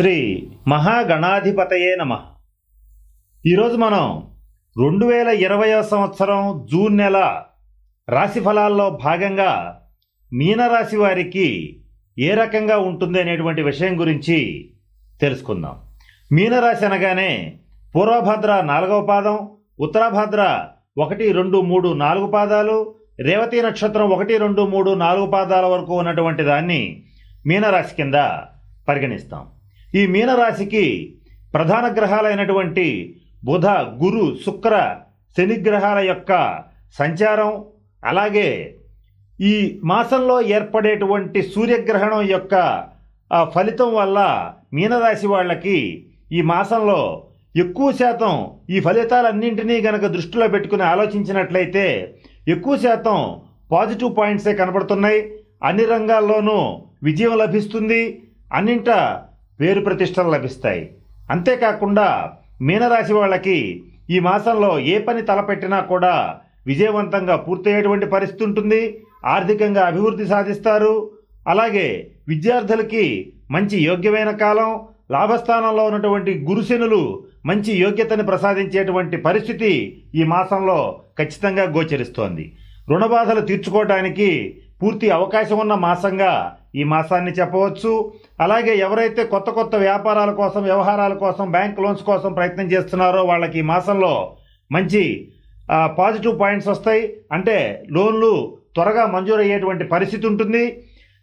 శ్రీ మహాగణాధిపతయే నమ. ఈరోజు మనం రెండు వేల ఇరవయో సంవత్సరం జూన్ నెల రాశి ఫలాల్లో భాగంగా మీనరాశి వారికి ఏ రకంగా ఉంటుంది అనేటువంటి విషయం గురించి తెలుసుకుందాం. మీనరాశి అనగానే పూర్వభద్ర నాలుగవ పాదం ఉత్తరభద్ర ఒకటి రెండు మూడు నాలుగు పాదాలు రేవతి నక్షత్రం ఒకటి రెండు మూడు నాలుగు పాదాల వరకు ఉన్నటువంటి దాన్ని మీనరాశి కింద పరిగణిస్తాం. ఈ మీనరాశికి ప్రధాన గ్రహాలైనటువంటి బుధ గురు శుక్ర శని గ్రహాల యొక్క సంచారం అలాగే ఈ మాసంలో ఏర్పడేటువంటి సూర్యగ్రహణం యొక్క ఆ ఫలితం వల్ల మీనరాశి వాళ్ళకి ఈ మాసంలో ఎక్కువ శాతం ఈ ఫలితాలన్నింటినీ గనక దృష్టిలో పెట్టుకుని ఆలోచించినట్లయితే ఎక్కువ శాతం పాజిటివ్ పాయింట్సే కనబడుతున్నాయి. అన్ని రంగాల్లోనూ విజయం లభిస్తుంది. అన్నింట పేరు ప్రతిష్టలు లభిస్తాయి. అంతేకాకుండా మీనరాశి వాళ్ళకి ఈ మాసంలో ఏ పని తలపెట్టినా కూడా విజయవంతంగా పూర్తయ్యేటువంటి పరిస్థితి ఉంటుంది. ఆర్థికంగా అభివృద్ధి సాధిస్తారు. అలాగే విద్యార్థులకి మంచి యోగ్యమైన కాలం లాభస్థానంలో ఉన్నటువంటి గురుశనులు మంచి యోగ్యతని ప్రసాదించేటువంటి పరిస్థితి ఈ మాసంలో ఖచ్చితంగా గోచరిస్తోంది. రుణబాధలు తీర్చుకోవడానికి పూర్తి అవకాశం ఉన్న మాసంగా ఈ మాసాన్ని చెప్పవచ్చు. అలాగే ఎవరైతే కొత్త కొత్త వ్యాపారాల కోసం వ్యవహారాల కోసం బ్యాంక్ లోన్స్ కోసం ప్రయత్నం చేస్తున్నారో వాళ్ళకి ఈ మాసంలో మంచి పాజిటివ్ పాయింట్స్ వస్తాయి. అంటే లోన్లు త్వరగా మంజూరయ్యేటువంటి పరిస్థితి ఉంటుంది.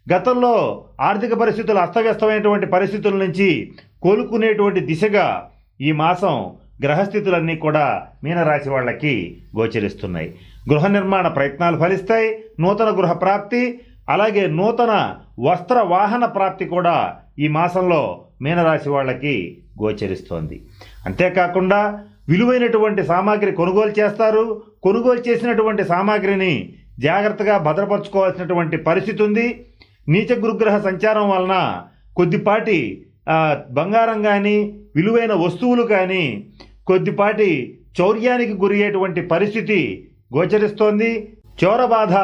గతంలో ఆర్థిక పరిస్థితులు అస్తవ్యస్తమైనటువంటి పరిస్థితుల నుంచి కోలుకునేటువంటి దిశగా ఈ మాసం గ్రహస్థితులన్నీ కూడా మీనరాశి వాళ్ళకి గోచరిస్తున్నాయి. గృహ నిర్మాణ ప్రయత్నాలు ఫలిస్తాయి నూతన గృహ ప్రాప్తి అలాగే నూతన వస్త్ర వాహన ప్రాప్తి కూడా ఈ మాసంలో మీనరాశి వాళ్ళకి గోచరిస్తోంది. అంతేకాకుండా విలువైనటువంటి సామాగ్రి కొనుగోలు చేస్తారు. కొనుగోలు చేసినటువంటి సామాగ్రిని జాగ్రత్తగా భద్రపరచుకోవాల్సినటువంటి పరిస్థితి ఉంది. నీచ గురుగ్రహ సంచారం వలన కొద్దిపాటి బంగారం కానీ విలువైన వస్తువులు కానీ కొద్దిపాటి చౌర్యానికి గురయ్యేటువంటి పరిస్థితి గోచరిస్తోంది. చోర బాధ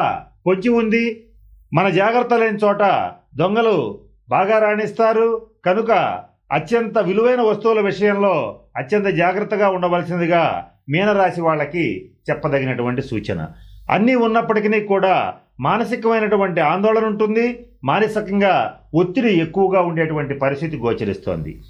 పొంచి ఉంది. మన జాగ్రత్త లేని చోట దొంగలు బాగా రాణిస్తారు. కనుక అత్యంత విలువైన వస్తువుల విషయంలో అత్యంత జాగ్రత్తగా ఉండవలసిందిగా మీనరాశి వాళ్ళకి చెప్పదగినటువంటి సూచన. అన్నీ ఉన్నప్పటికీ కూడా మానసికమైనటువంటి ఆందోళన ఉంటుంది. మానసికంగా ఒత్తిడి ఎక్కువగా ఉండేటువంటి పరిస్థితి గోచరిస్తోంది.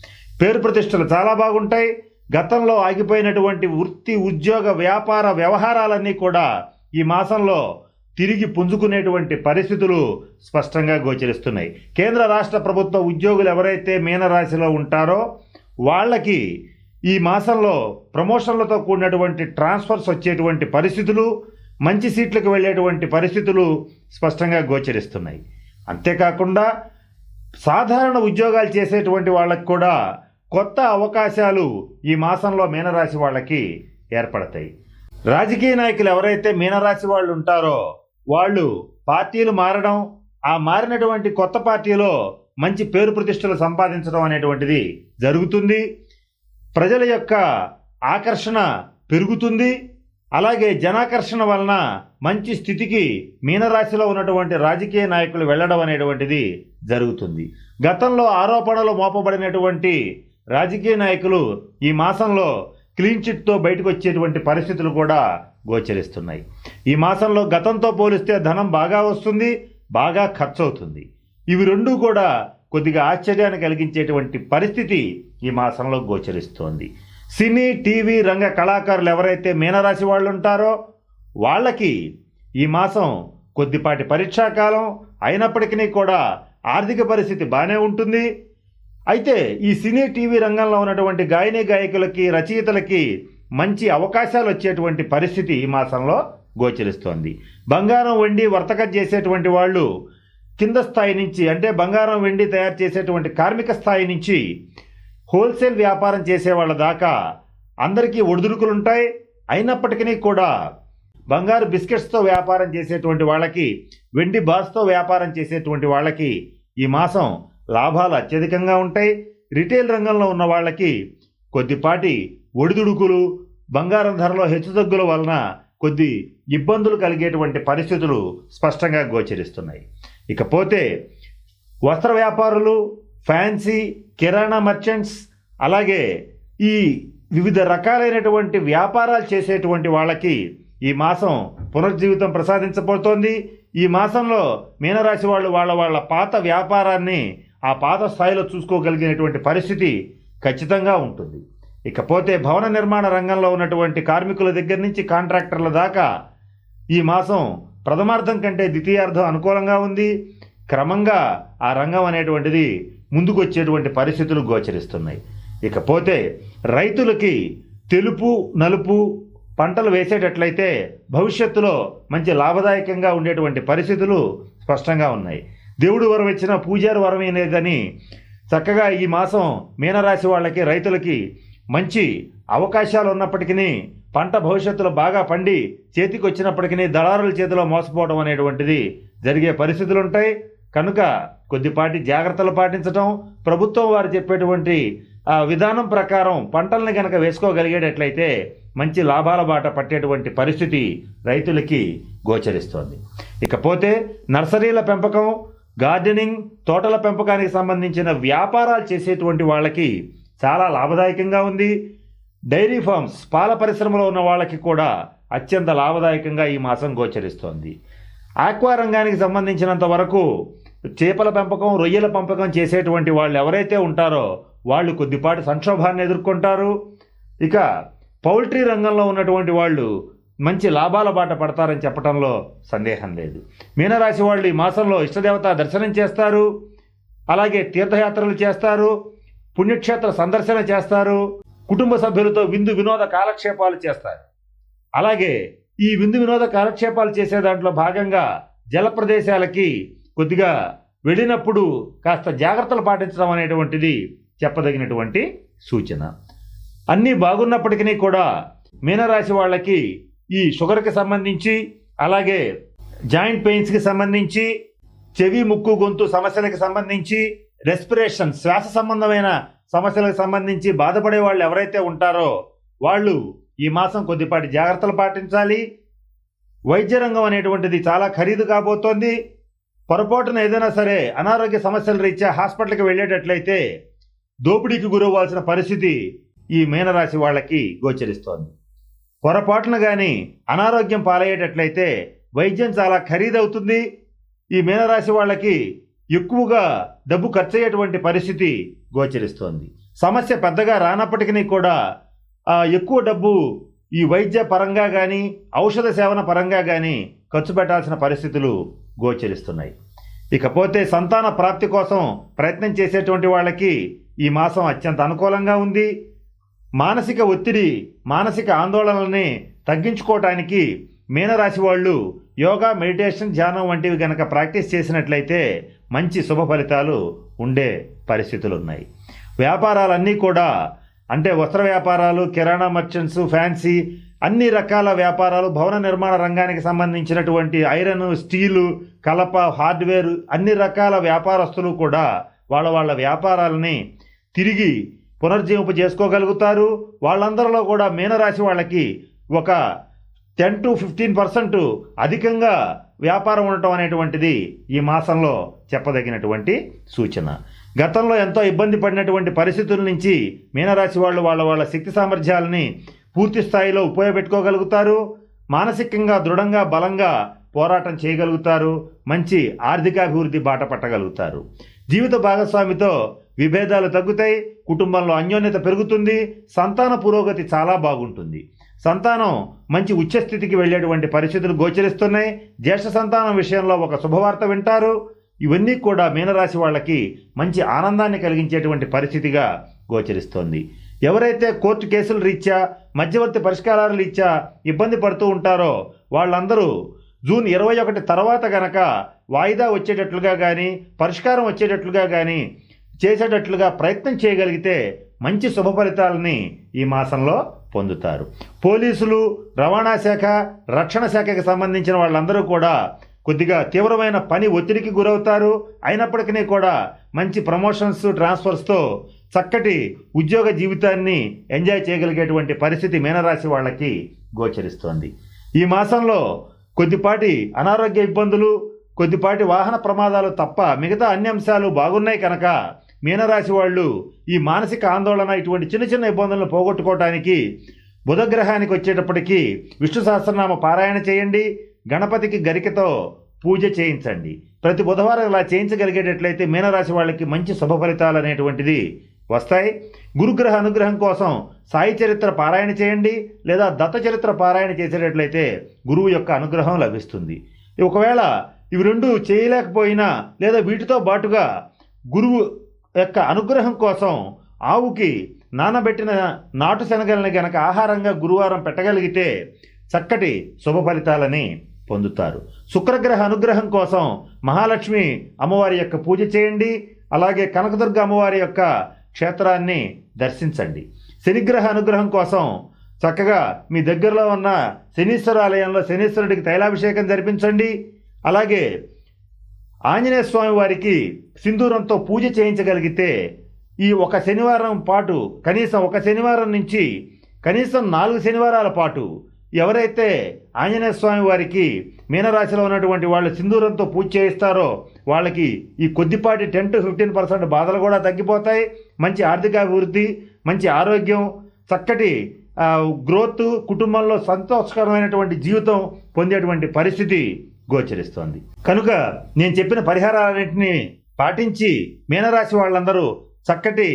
పేరు ప్రతిష్టలు చాలా బాగుంటాయి. గతంలో ఆగిపోయినటువంటి వృత్తి ఉద్యోగ వ్యాపార వ్యవహారాలన్నీ కూడా ఈ మాసంలో తిరిగి పుంజుకునేటువంటి పరిస్థితులు స్పష్టంగా గోచరిస్తున్నాయి. కేంద్ర రాష్ట్ర ప్రభుత్వ ఉద్యోగులు ఎవరైతే మీనరాశిలో ఉంటారో వాళ్ళకి ఈ మాసంలో ప్రమోషన్లతో కూడినటువంటి ట్రాన్స్ఫర్స్ వచ్చేటువంటి పరిస్థితులు మంచి సీట్లకు వెళ్ళేటువంటి పరిస్థితులు స్పష్టంగా గోచరిస్తున్నాయి. అంతేకాకుండా సాధారణ ఉద్యోగాలు చేసేటువంటి వాళ్ళకి కూడా కొత్త అవకాశాలు ఈ మాసంలో మీనరాశి వాళ్ళకి ఏర్పడతాయి. రాజకీయ నాయకులు ఎవరైతే మీనరాశి వాళ్ళు ఉంటారో వాళ్ళు పార్టీలు మారడం ఆ మారినటువంటి కొత్త పార్టీలో మంచి పేరు ప్రతిష్టలు సంపాదించడం అనేటువంటిది జరుగుతుంది. ప్రజల యొక్క ఆకర్షణ పెరుగుతుంది. అలాగే జనాకర్షణ వలన మంచి స్థితికి మీనరాశిలో ఉన్నటువంటి రాజకీయ నాయకులు వెళ్ళడం అనేటువంటిది జరుగుతుంది. గతంలో ఆరోపణలు మోపబడినటువంటి రాజకీయ నాయకులు ఈ మాసంలో క్లీన్ చిట్తో బయటకు వచ్చేటువంటి పరిస్థితులు కూడా గోచరిస్తున్నాయి. ఈ మాసంలో గతంతో పోలిస్తే ధనం బాగా వస్తుంది బాగా ఖర్చు అవుతుంది ఇవి రెండూ కూడా కొద్దిగా ఆశ్చర్యాన్ని కలిగించేటువంటి పరిస్థితి ఈ మాసంలో గోచరిస్తోంది. సినీ టీవీ రంగ కళాకారులు ఎవరైతే మీనరాశి వాళ్ళు ఉంటారో వాళ్ళకి ఈ మాసం కొద్దిపాటి పరీక్షాకాలం అయినప్పటికీ కూడా ఆర్థిక పరిస్థితి బాగానే ఉంటుంది. అయితే ఈ సినీ టీవీ రంగంలో ఉన్నటువంటి గాయని గాయకులకి రచయితలకి మంచి అవకాశాలు వచ్చేటువంటి పరిస్థితి ఈ మాసంలో గోచరిస్తోంది. బంగారం వెండి వర్తకం చేసేటువంటి వాళ్ళు కింద స్థాయి నుంచి అంటే బంగారం వెండి తయారు చేసేటువంటి కార్మిక స్థాయి నుంచి హోల్సేల్ వ్యాపారం చేసే వాళ్ళ దాకా అందరికీ ఒడిదుడుకులు ఉంటాయి అయినప్పటికీ కూడా బంగారు బిస్కెట్స్తో వ్యాపారం చేసేటువంటి వాళ్ళకి వెండి బాస్తో వ్యాపారం చేసేటువంటి వాళ్ళకి ఈ మాసం లాభాలు అత్యధికంగా ఉంటాయి. రిటైల్ రంగంలో ఉన్న వాళ్ళకి కొద్దిపాటి ఒడిదుడుకులు బంగారం ధరలో హెచ్చుతగ్గుల వలన కొద్ది ఇబ్బందులు కలిగేటువంటి పరిస్థితులు స్పష్టంగా గోచరిస్తున్నాయి. ఇకపోతే వస్త్ర వ్యాపారులు ఫ్యాన్సీ కిరాణా మర్చెంట్స్ అలాగే ఈ వివిధ రకాలైనటువంటి వ్యాపారాలు చేసేటువంటి వాళ్ళకి ఈ మాసం పునర్జీవితం ప్రసాదించబోతోంది. ఈ మాసంలో మీనరాశి వాళ్ళు వాళ్ళ వాళ్ళ పాత వ్యాపారాన్ని ఆ పాత స్థాయిలో చూసుకోగలిగినటువంటి పరిస్థితి ఖచ్చితంగా ఉంటుంది. ఇకపోతే భవన నిర్మాణ రంగంలో ఉన్నటువంటి కార్మికుల దగ్గర నుంచి కాంట్రాక్టర్ల దాకా ఈ మాసం ప్రథమార్థం కంటే ద్వితీయార్థం అనుకూలంగా ఉంది. క్రమంగా ఆ రంగం అనేటువంటిది ముందుకొచ్చేటువంటి పరిస్థితులు గోచరిస్తున్నాయి. ఇకపోతే రైతులకి తెలుపు నలుపు పంటలు వేసేటట్లయితే భవిష్యత్తులో మంచి లాభదాయకంగా ఉండేటువంటి పరిస్థితులు స్పష్టంగా ఉన్నాయి. దేవుడు వరం ఇచ్చిన పూజారి వరం కానీ చక్కగా ఈ మాసం మీనరాశి వాళ్ళకి రైతులకి మంచి అవకాశాలు ఉన్నప్పటికీ పంట భవిష్యత్తులో బాగా పండి చేతికి వచ్చినప్పటికీ దళారుల చేతిలో మోసపోవడం అనేటువంటిది జరిగే పరిస్థితులు ఉంటాయి కనుక కొద్దిపాటి జాగ్రత్తలు పాటించడం ప్రభుత్వం వారు చెప్పేటువంటి విధానం ప్రకారం పంటల్ని కనుక వేసుకోగలిగేటట్లయితే మంచి లాభాల బాట పట్టేటువంటి పరిస్థితి రైతులకి గోచరిస్తోంది. ఇకపోతే నర్సరీల పెంపకం గార్డెనింగ్ తోటల పెంపకానికి సంబంధించిన వ్యాపారాలు చేసేటువంటి వాళ్ళకి చాలా లాభదాయకంగా ఉంది. డైరీ ఫార్మ్స్ పాల పరిశ్రమలో ఉన్న వాళ్ళకి కూడా అత్యంత లాభదాయకంగా ఈ మాసం గోచరిస్తోంది. ఆక్వా రంగానికి సంబంధించినంత వరకు చేపల పెంపకం రొయ్యల పెంపకం చేసేటువంటి వాళ్ళు ఎవరైతే ఉంటారో వాళ్ళు కొద్దిపాటి సంక్షోభాన్ని ఎదుర్కొంటారు. ఇక పౌల్ట్రీ రంగంలో ఉన్నటువంటి వాళ్ళు మంచి లాభాల బాట పడతారని చెప్పడంలో సందేహం లేదు. మీనరాశి వాళ్ళు ఈ మాసంలో ఇష్టదేవత దర్శనం చేస్తారు అలాగే తీర్థయాత్రలు చేస్తారు పుణ్యక్షేత్ర సందర్శన చేస్తారు కుటుంబ సభ్యులతో విందు వినోద కాలక్షేపాలు చేస్తారు. అలాగే ఈ విందు వినోద కాలక్షేపాలు చేసే దాంట్లో భాగంగా జల ప్రదేశాలకి కొద్దిగా వెళ్ళినప్పుడు కాస్త జాగ్రత్తలు పాటించడం అనేటువంటిది చెప్పదగినటువంటి సూచన. అన్నీ బాగున్నప్పటికీ కూడా మీనరాశి వాళ్ళకి ఈ షుగర్కి సంబంధించి అలాగే జాయింట్ పెయిన్స్కి సంబంధించి చెవి ముక్కు గొంతు సమస్యలకు సంబంధించి రెస్పిరేషన్ శ్వాస సంబంధమైన సమస్యలకు సంబంధించి బాధపడే వాళ్ళు ఎవరైతే ఉంటారో వాళ్ళు ఈ మాసం కొద్దిపాటి జాగ్రత్తలు పాటించాలి. వైద్య రంగం అనేటువంటిది చాలా ఖరీదు కాబోతోంది. పొరపాటున ఏదైనా సరే అనారోగ్య సమస్యల రీత్యా హాస్పిటల్కి వెళ్ళేటట్లయితే దోపిడీకి గురవ్వాల్సిన పరిస్థితి ఈ మీనరాశి వాళ్ళకి గోచరిస్తోంది. పొరపాటున కానీ అనారోగ్యం పాలయ్యేటట్లయితే వైద్యం చాలా ఖరీదవుతుంది. ఈ మీనరాశి వాళ్ళకి ఎక్కువగా డబ్బు ఖర్చయ్యేటువంటి పరిస్థితి గోచరిస్తోంది. సమస్య పెద్దగా రానప్పటికీ కూడా ఎక్కువ డబ్బు ఈ వైద్య పరంగా కానీ ఔషధ సేవన పరంగా కానీ ఖర్చు పెట్టాల్సిన పరిస్థితులు గోచరిస్తున్నాయి. ఇకపోతే సంతాన ప్రాప్తి కోసం ప్రయత్నం చేసేటువంటి వాళ్ళకి ఈ మాసం అత్యంత అనుకూలంగా ఉంది. మానసిక ఒత్తిడి మానసిక ఆందోళనల్ని తగ్గించుకోవటానికి మీనరాశి వాళ్ళు యోగా మెడిటేషన్ ధ్యానం వంటివి కనుక ప్రాక్టీస్ చేసినట్లయితే మంచి శుభ ఫలితాలు ఉండే పరిస్థితులు ఉన్నాయి వ్యాపారాలన్నీ కూడా అంటే వస్త్ర వ్యాపారాలు కిరాణా మర్చెంట్స్ ఫ్యాన్సీ అన్ని రకాల వ్యాపారాలు భవన నిర్మాణ రంగానికి సంబంధించినటువంటి ఐరన్ స్టీలు కలప హార్డ్వేర్ అన్ని రకాల వ్యాపారస్తులు కూడా వాళ్ళ వాళ్ళ వ్యాపారాలని తిరిగి పునర్జీవింపు చేసుకోగలుగుతారు. వాళ్ళందరిలో కూడా మీనరాశి వాళ్ళకి ఒక టెన్ టు ఫిఫ్టీన్ పర్సెంట్ అధికంగా వ్యాపారం ఉండటం అనేటువంటిది ఈ మాసంలో చెప్పదగినటువంటి సూచన. గతంలో ఎంతో ఇబ్బంది పడినటువంటి పరిస్థితుల నుంచి మీనరాశి వాళ్ళు వాళ్ళ వాళ్ళ శక్తి సామర్థ్యాలని పూర్తి స్థాయిలో ఉపయోగపెట్టుకోగలుగుతారు. మానసికంగా దృఢంగా బలంగా పోరాటం చేయగలుగుతారు. మంచి ఆర్థికాభివృద్ధి బాట పట్టగలుగుతారు. జీవిత భాగస్వామితో విభేదాలు తగ్గుతాయి కుటుంబంలో అన్యోన్యత పెరుగుతుంది సంతాన పురోగతి చాలా బాగుంటుంది. సంతానం మంచి ఉచ్చస్థితికి వెళ్ళేటువంటి పరిస్థితులు గోచరిస్తున్నాయి. జ్యేష్ఠ సంతానం విషయంలో ఒక శుభవార్త వింటారు. ఇవన్నీ కూడా మీనరాశి వాళ్ళకి మంచి ఆనందాన్ని కలిగించేటువంటి పరిస్థితిగా గోచరిస్తోంది. ఎవరైతే కోర్టు కేసుల రీత్యా మధ్యవర్తి పరిష్కారాల రీత్యా ఇబ్బంది పడుతూ ఉంటారో వాళ్ళందరూ జూన్ ఇరవై ఒకటి తర్వాత గనక వాయిదా వచ్చేటట్లుగా కానీ పరిష్కారం వచ్చేటట్లుగా కానీ చేసేటట్లుగా ప్రయత్నం చేయగలిగితే మంచి శుభ ఫలితాలని ఈ మాసంలో పొందుతారు. పోలీసులు రవాణా శాఖ రక్షణ శాఖకి సంబంధించిన వాళ్ళందరూ కూడా కొద్దిగా తీవ్రమైన పని ఒత్తిడికి గురవుతారు. అయినప్పటికీ కూడా మంచి ప్రమోషన్స్ ట్రాన్స్ఫర్స్తో చక్కటి ఉద్యోగ జీవితాన్ని ఎంజాయ్ చేయగలిగేటువంటి పరిస్థితి మీనరాశి వాళ్ళకి గోచరిస్తోంది. ఈ మాసంలో కొద్దిపాటి అనారోగ్య ఇబ్బందులు కొద్దిపాటి వాహన ప్రమాదాలు తప్ప మిగతా అన్ని అంశాలు బాగున్నాయి కనుక మీనరాశి వాళ్ళు ఈ మానసిక ఆందోళన ఇటువంటి చిన్న చిన్న ఇబ్బందులను పోగొట్టుకోవటానికి బుధగ్రహానికి వచ్చేటప్పటికి విష్ణు సహస్రనామ పారాయణ చేయండి. గణపతికి గరికతో పూజ చేయించండి. ప్రతి బుధవారం ఇలా చేయించగలిగేటట్లయితే మీనరాశి వాళ్ళకి మంచి శుభ ఫలితాలు అనేటువంటిది వస్తాయి. గురుగ్రహ అనుగ్రహం కోసం సాయి చరిత్ర పారాయణ చేయండి. లేదా దత్త చరిత్ర పారాయణ చేసేటట్లయితే గురువు యొక్క అనుగ్రహం లభిస్తుంది. ఒకవేళ ఇవి రెండు చేయలేకపోయినా లేదా వీటితో పాటుగా గురువు యొక్క అనుగ్రహం కోసం ఆవుకి నానబెట్టిన నాటు శనగల్ని గనక ఆహారంగా గురువారం పెట్టగలిగితే చక్కటి శుభ ఫలితాలని పొందుతారు. శుక్రగ్రహ అనుగ్రహం కోసం మహాలక్ష్మి అమ్మవారి యొక్క పూజ చేయండి. అలాగే కనకదుర్గ అమ్మవారి యొక్క క్షేత్రాన్ని దర్శించండి. శనిగ్రహ అనుగ్రహం కోసం చక్కగా మీ దగ్గరలో ఉన్న శనీశ్వర ఆలయంలో శనీశ్వరుడికి తైలాభిషేకం జరిపించండి. అలాగే ఆంజనేయ స్వామి వారికి సింధూరంతో పూజ చేయించగలిగితే ఈ ఒక శనివారం పాటు కనీసం ఒక శనివారం నుంచి కనీసం నాలుగు శనివారాల పాటు ఎవరైతే ఆంజనేయ స్వామి వారికి మీనరాశిలో ఉన్నటువంటి వాళ్ళు సింధూరంతో పూజ చేయిస్తారో వాళ్ళకి ఈ కొద్దిపాటి టెన్ టు ఫిఫ్టీన్ పర్సెంట్ బాధలు కూడా తగ్గిపోతాయి. మంచి ఆర్థికాభివృద్ధి మంచి ఆరోగ్యం చక్కటి గ్రోత్ కుటుంబంలో సంతోషకరమైనటువంటి జీవితం పొందేటువంటి పరిస్థితి గోచరిస్తోంది. కనుక నేను చెప్పిన పరిహారాలన్నింటినీ పాటించి మీనరాశి వాళ్ళందరూ చక్కటి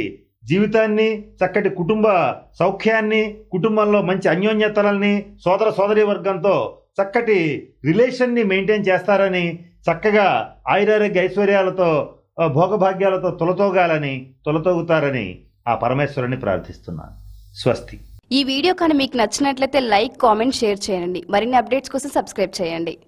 జీవితాన్ని చక్కటి కుటుంబ సౌఖ్యాన్ని కుటుంబంలో మంచి అన్యోన్యతలని సోదర సోదరి వర్గంతో చక్కటి రిలేషన్ని మెయింటైన్ చేస్తారని చక్కగా ఆయురారోగ్య ఐశ్వర్యాలతో భోగభాగ్యాలతో తొలతోగాలని తొలతోగుతారని ఆ పరమేశ్వరుని ప్రార్థిస్తున్నాను. స్వస్తి. ఈ వీడియో కానీ మీకు నచ్చినట్లయితే లైక్ కామెంట్ షేర్ చేయండి. మరిన్ని అప్డేట్స్ కోసం సబ్స్క్రైబ్ చేయండి.